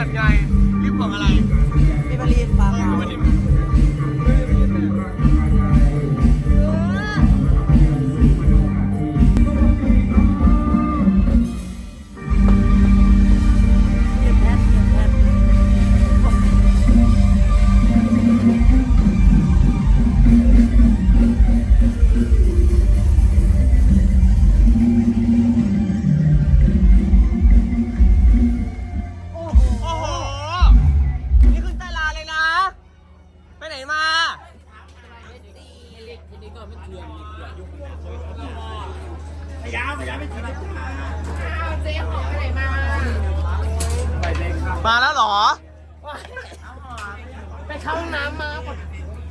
แบบไงลิฟต์ของอะไร มาแล้วเหรอ ไปเข้าห้องน้ำมา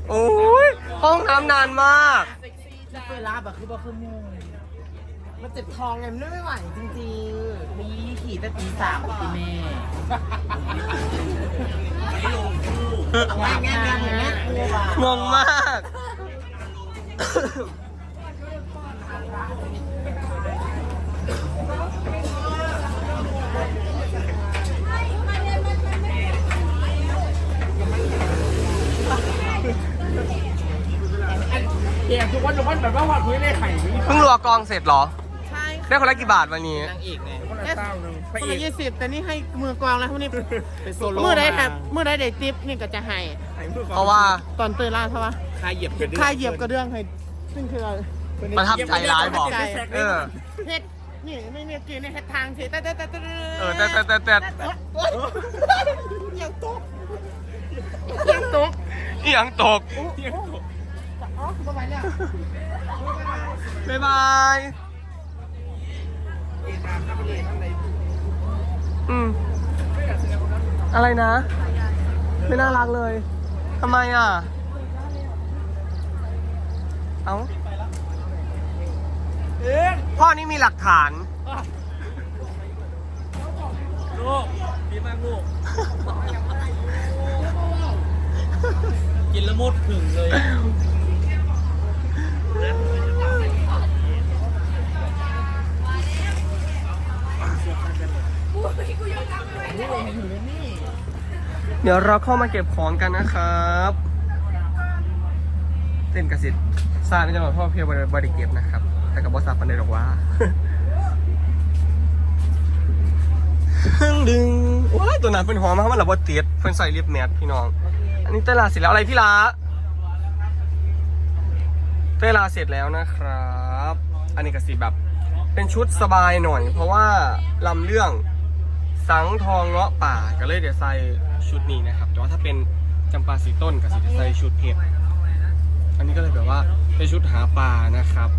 โอ้ยห้องน้ำนานมากเวลาแบบคือบอกคือมูมันเจ็บท้องไงมันไม่ไหวจริงๆ มีขี่แต่ตีสามตีแม่งานงานงานงานกูว่ะงงมาก เกียทุกวันทุกวันแบบว่าวัดพื้นได้ไข่ไม่มีเพิ่งรัวกองเสร็จเหรอ ใช่ได้คนละกี่บาทวันนี้ นางเอกไงคนละเต้าหนึ่งพคระนเอละกยี่สิบแต่นี่ให้มือกลองแล้วพวกนี้เป็นโซโล่เมื่อได้ครับเมื่อได้เด็กทิปนี่ก็จะให้เพราะว่าตอนเตยล่าใช่ปะ คาเหยียบกระเดื่องค่าเหยียบกระเดื่องให้ซึ่งคืออะไรประทับใจร้ายบอกประทับใจเออ เฮ็ดนี่นี่นี่กินในเฮ็ดทางสิแต่แต่แต่แต่เออแต่แต่แต่แต่ยังตกยังตกอีหยังตกอ๋อประมาณเนี้ยบ๊ายบายอืมอะไรนะ ไม่น่ารักเลยทำไมอะ เอ้าพ่อนี่มีหลักฐานลูกดีมากลูก กินละมุดถึงเลยเดี๋ยวเราเข้ามาเก็บของกันนะครับ เต้นกระสิทธิ์ซาในจังหวัดพ่อเพียวบริเก็บนะครับ แต่กับบอสซับปันได้หรอกว่าดึงดึงว้ายตัวนั้นเป็นหอมมากมันหลับบอเตียดเพิ่นใส่เรียบแมทพี่น้อง อันนี้เต้นลาเสร็จแล้วอะไรพี่ลาเต้นลาเสร็จแล้วนะครับ อันนี้กระสิแบบเป็นชุดสบายหน่อย เพราะว่าลำเรื่องสังทองเงาะป่าก็เลยเดี๋ยวใส่ชุดนี้นะครับแต่ว่าถ้าเป็นจำปาสีต้นก็สิจะใส่ชุดเพชร อันนี้ก็เลยแบบว่าเป็นชุดหาปลานะครับ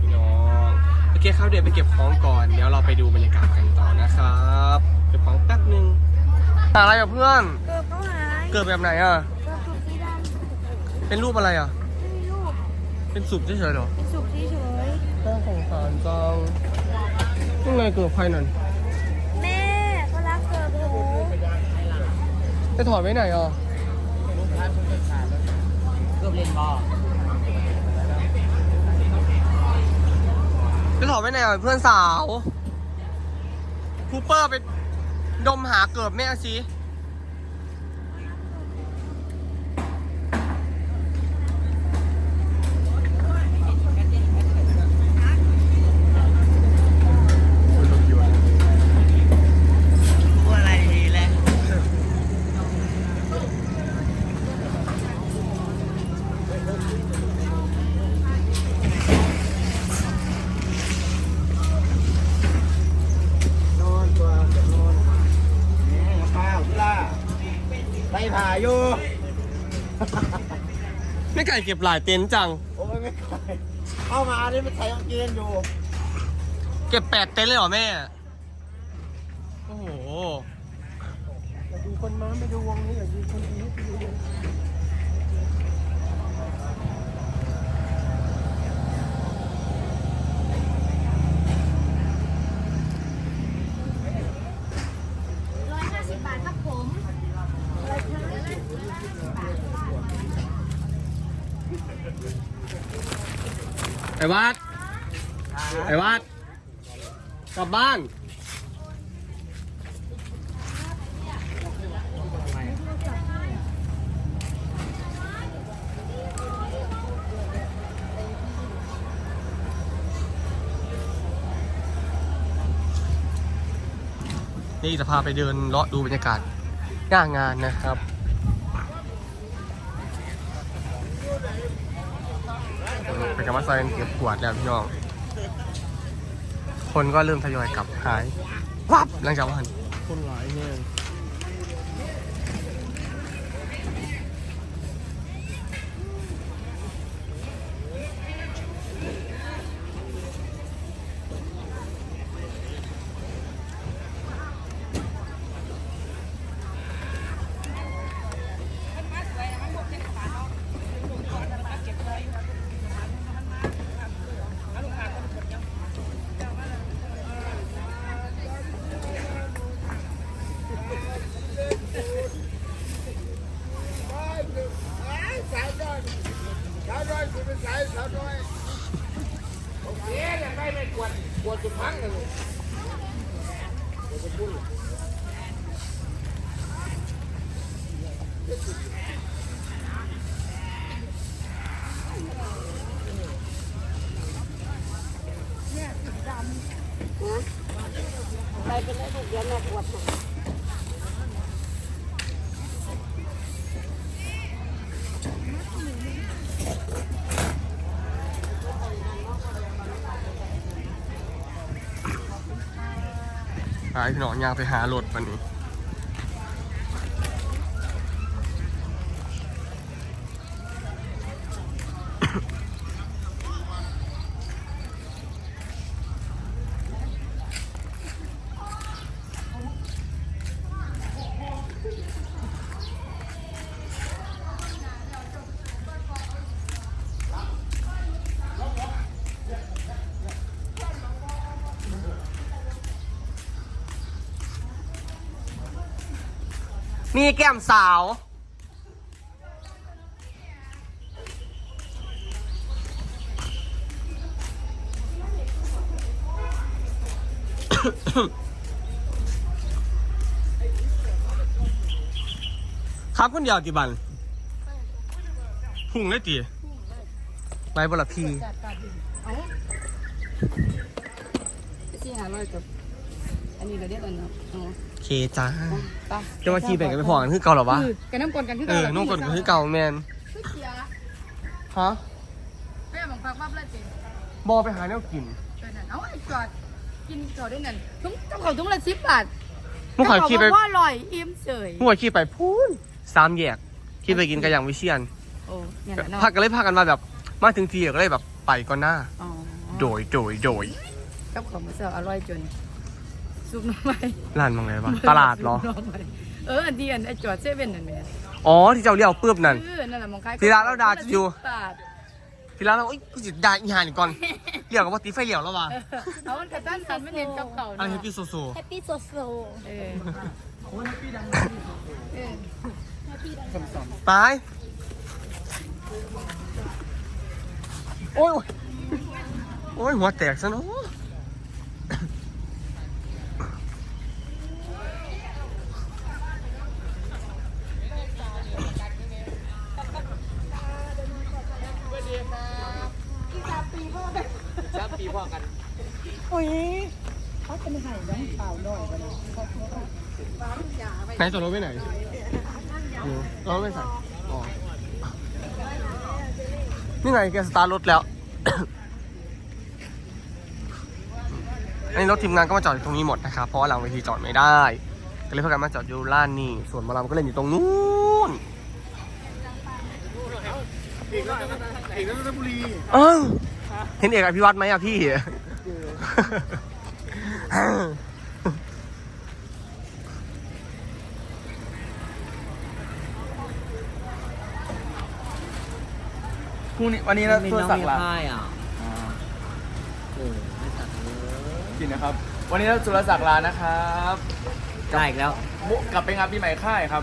พี่น้องโอเคครับเดี๋ยวไปเก็บของก่อนเดี๋ยวเราไปดูบรรยากาศกันต่อนะครับเก็บของแป๊บนึงหาอะไรอะเพื่อนเกิดก็หายเกิดแบบไหนอะเกิดสุกสีดำเป็นรูปอะไรอะไม่มีลูกเป็นสุกเฉยๆเหรอเป็นสุกเฉยน่าสงสารจังยังไงเกิดใครนั่นๆแม่ก็รักเกิดหนูจะถอดไว้ไหนอะเกือบเล่ นบอลจะถอดไว้ไหนอะเพื่อนสาวคูเปอร์ไปดมหาเกือบแม่สิ พูดอะไรดีเลย นอนตัวจะนอนแม่ข้าวที่ล่า ไปผ่าอยู่ ไม่ไก่เก็บหลายเต็นท์จัง โอ้ยไม่ค่อยเข้ามานี่มันใส่กางเกงอยู่ เก็บแปดเต็นท์เลยเหรอแม่ โอ้โหอย่าดูคนมาไม่ดูวงนี้อย่าดูคนนี้ไปดู วงไอ้วัดไอ้วัดกลับบ้านนี่จะพาไปเดินเลาะดูบรรยากาศหน้างานนะครับ ไปกับมาซอยกันเก็บขวดแล้วพี่น้อง คนก็เริ่มทยอยกลับหายวับหลังจากวันคนหลายเนี่ยายพี่น้องยางไปหารถวันนี้ นี่แก้มสาว ครับคนเดียวกี่บันหุ่งได้ตีไรบลพีสี่ห้าร้อยกับอันนี้เราเรียกอันเนาะ เคจ้าไปจะมาขี่แบ่งกันไปพอกันคือเก่าเหรอวะคือกันน้ำกลนกันคือเออน้องกดคือเก่าแมนเสียฮะแม่บังคับว่าเลยเต็มบอไปหาแนวกินเกินนั่นเอาไอ้จอดกินจอดได้เงินทุ่งเจ้าของทุ่งละสิบบาทมึงขอยขี่ไปว่าอร่อยอิ่มเฉยมึงขอยขี่ไปพูนสามแยกขี่ไปกินกระยังวิเชียนโอ้เนี่ยแหละเนาะพักกันเลยพากันมาแบบ มาถึงทีก็เลยแบบไปก่อนหน้า อ๋อโดยโดยโดยกับของมาเสิร์ฟอร่อยจน ซุปหน้ำไม้ร้านมังไงวะตลาดเหรอ ซุปหน่ไม้เอออันที่อันไอ้จอดเซเว่นนั่นแหละอ๋อที่เจ้าเลี้ยวปื้บนั่นเออนั่นแหละมองคล้ายที่ร้านเราด่าอยู่สิบบาทที่ร้านเราเอ้ยกูจิด่าอีหานก่อนเลี้ยวกับว่าตีไฟเลี้ยวแล้ววะเออเอามันกระตั้นสันไม่เน้นกับเขาอะไรเนาะพี่โซโซแฮปปี้โซโซเออเออตายโอ้ยโอ้ยหัวแตกซะเนาะ ไหนจอดรถไว้ไหนอยู่รถไม่ใส่อ๋อนี่ไงแกสตาร์ทรถแล้ว อันนี้รถทีมงานก็มาจอดอยู่ตรงนี้หมดนะครับ เพราะว่าหลังเวทีจอดไม่ได้ ก็เลยพากันมาจอดอยู่ล้านนี่ ส่วนหมอลำก็เล่นอยู่ตรงนู้นเอกรัตนบุรีเออ เห็นเอกอภิวัตไหมอะพี่ พรุ่งนี้วันนี้เราตัวสักลาอะโอ้ไม่สักเลยจริงนะครับ วันนี้เราสุรศักดิ์ลานะครับได้อีกแล้วมุกลับไปงานปีใหม่ค่ายครับ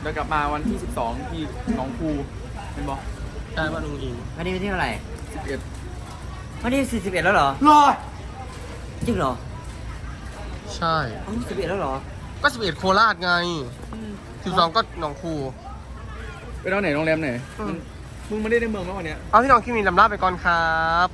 เดี๋ยวกลับมาวันที่ 12 ที่หนองคูเป็นบอกได้ว่าลุงอิงวันนี้วันที่เท่าไหร่11 วันนี้สี่สิบเอ็ดแล้วเหรอ รอจริงเหรอใช่ อ๋อสิบเอ็ดแล้วเหรอ ก็สิบเอ็ดโคราชไงสิบสองก็หนองคู ไปนอนไหนโรงแรมไหน มึงมึงไม่ได้ในเมืองมั้งวันเนี้ย เอาพี่น้องคลิปนี้ลำลาไปก่อนครับ